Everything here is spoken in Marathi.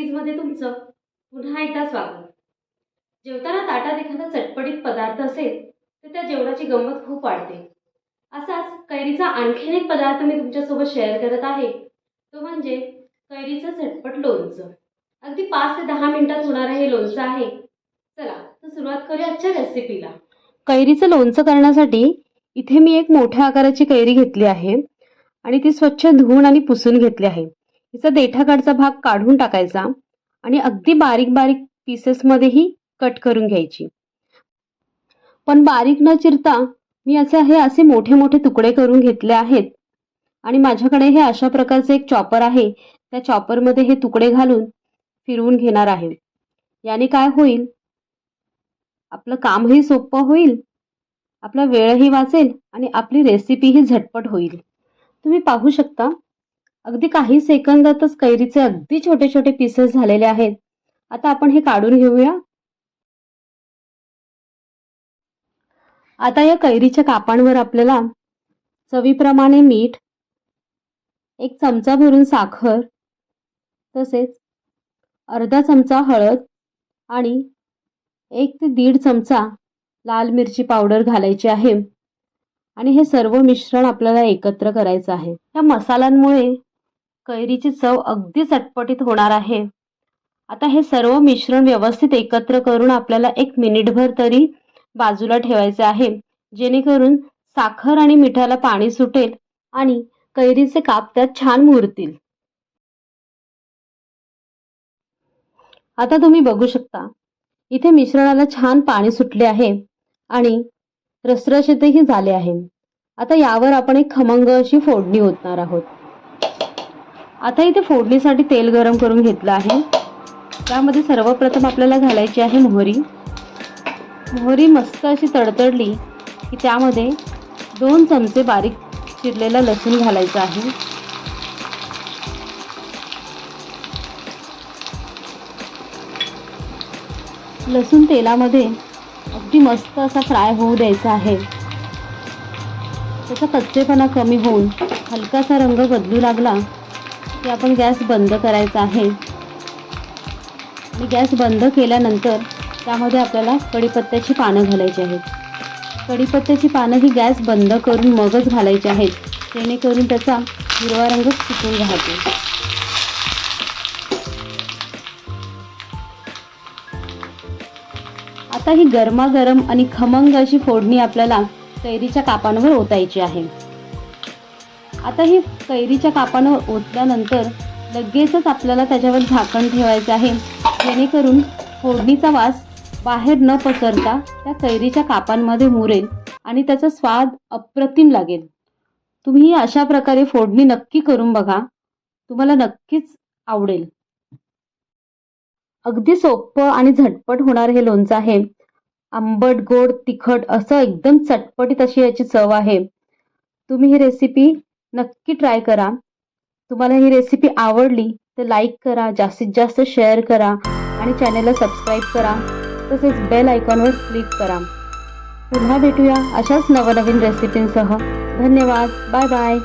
रेसिपीमध्ये तुमचं पुन्हा एकदा स्वागत. जेवताना ताटात एखादा चटपटीत पदार्थ असेल तर त्या जेवणाची गंमत खूप वाढते. असाच कैरीचा आणखीन एक पदार्थ मी तुमच्यासोबत शेअर करत आहे. तो म्हणजे कैरीचं झटपट लोणचं. अगदी पाच ते दहा मिनिटात होणारं हे लोणचं आहे. चला तर सुरुवात करूया आजच्या रेसिपीला कैरीचं लोणचं करण्यासाठी इथे मी एक मोठ्या आकाराची कैरी घेतली आहे आणि ती स्वच्छ धुवून आणि पुसून घेतली आहे. तिचा देठाकडचा भाग काढून टाकायचा आणि अगदी बारीक बारीक पीसेसमध्येही कट करून घ्यायची. पण बारीक न चिरता मी असे हे असे मोठे मोठे तुकडे करून घेतले आहेत आणि माझ्याकडे हे अशा प्रकारचे एक चॉपर आहे त्या चॉपरमध्ये हे तुकडे घालून फिरवून घेणार आहे. याने काय होईल? आपलं कामही सोपं होईल आपला वेळही वाचेल आणि आपली रेसिपीही झटपट होईल. तुम्ही पाहू शकता अगदी काही सेकंदातच कैरीचे अगदी छोटे छोटे पीसेस झालेले आहेत. आता आपण हे काढून घेऊया. आता या कैरीच्या कापांवर आपल्याला चवीप्रमाणे मीठ एक चमचा भरून साखर तसेच अर्धा चमचा हळद आणि एक ते दीड चमचा लाल मिरची पावडर घालायची आहे. आणि हे सर्व मिश्रण आपल्याला एकत्र करायचं आहे. या मसाल्यांमुळे कैरीची चव अगदी चटपटीत होणार आहे. आता हे सर्व मिश्रण व्यवस्थित एकत्र करून आपल्याला एक मिनिटभर तरी बाजूला ठेवायचे आहे. जेणेकरून साखर आणि मिठाला पाणी सुटेल आणि कैरीचे काप त्यात छान मुरतील. आता तुम्ही बघू शकता इथे मिश्रणाला छान पाणी सुटले आहे आणि रसरशीतही झाले आहे. आता यावर आपण एक खमंग अशी फोडणी ओतणार आहोत. आता इथे फोडणीसाठी तेल गरम करून घेतलं आहे. त्यामध्ये सर्वप्रथम आपल्याला घालायची आहे मोहरी. मोहरी मस्त अशी तडतडली की त्यामध्ये दोन चमचे बारीक चिरलेला लसूण घालायचा आहे. लसूण तेलामध्ये अगदी मस्त असा फ्राय होऊ द्यायचा आहे. त्याचा कच्चेपणा कमी होऊन हलकासा रंग बदलू लागला की आपण गॅस बंद करायचा आहे. आणि गॅस बंद केल्यानंतर त्यामध्ये आपल्याला कढीपत्त्याची पानं घालायची आहेत. कढीपत्त्याची पानं ही गॅस बंद करून मगच घालायची आहेत. जेणेकरून त्याचा हिरवा रंग सुकून राहतो. आता ही गरमागरम आणि खमंग अशी फोडणी आपल्याला कैरीच्या कापांवर ओतायची आहे. आता ही कैरीच्या कापानं ओतल्यानंतर लगेचच आपल्याला त्याच्यावर झाकण ठेवायचं आहे. जेणेकरून फोडणीचा वास बाहेर न पसरता त्या कैरीच्या कापांमध्ये मुरेल आणि त्याचा स्वाद अप्रतिम लागेल. तुम्ही अशा प्रकारे फोडणी नक्की करून बघा. तुम्हाला नक्कीच आवडेल. अगदी सोपं आणि झटपट होणार हे लोणचं आहे. आंबट गोड तिखट असं एकदम चटपटीत अशी याची चव आहे. तुम्ही ही रेसिपी नक्की ट्राय करा. तुम्हाला ही रेसिपी आवडली तर लाईक करा जास्तीत जास्त शेअर करा आणि चॅनलला सबस्क्राईब करा. तसेच बेल आयकॉनवर क्लिक करा. पुन्हा भेटूया अशाच नवनवीन रेसिपींसह धन्यवाद. Bye bye